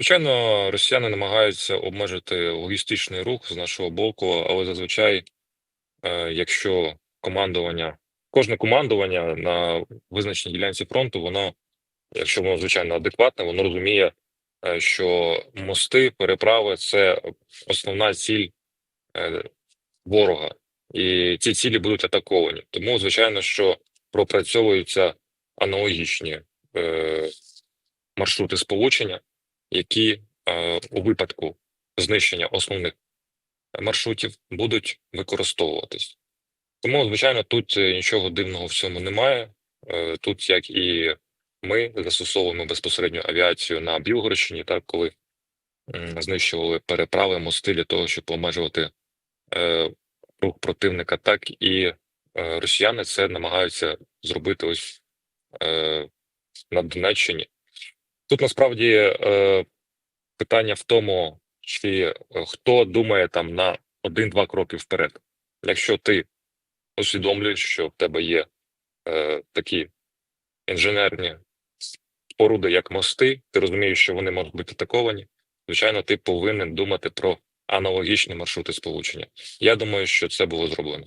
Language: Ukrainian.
Звичайно, росіяни намагаються обмежити логістичний рух з нашого боку, але зазвичай, е, якщо командування, кожне командування на визначеній ділянці фронту, воно, якщо воно звичайно адекватне, воно розуміє, е, що мости, переправи це основна ціль е, ворога, і ці цілі будуть атаковані. Тому, звичайно, що пропрацьовуються аналогічні маршрути сполучення, які е, у випадку знищення основних маршрутів будуть використовуватись. Тому, звичайно, тут е, нічого дивного в цьому немає. Е, Тут, як і ми застосовуємо безпосередньо авіацію на Білгородщині, так коли знищували переправи, мости для того, щоб обмежувати рух противника, так і росіяни це намагаються зробити ось на Донеччині. Тут насправді е, питання в тому, чи е, хто думає там на один-два кроки вперед. Якщо ти усвідомлюєш, що в тебе є е, такі інженерні споруди, як мости, ти розумієш, що вони можуть бути атаковані. Звичайно, ти повинен думати про аналогічні маршрути сполучення. Я думаю, що це було зроблено.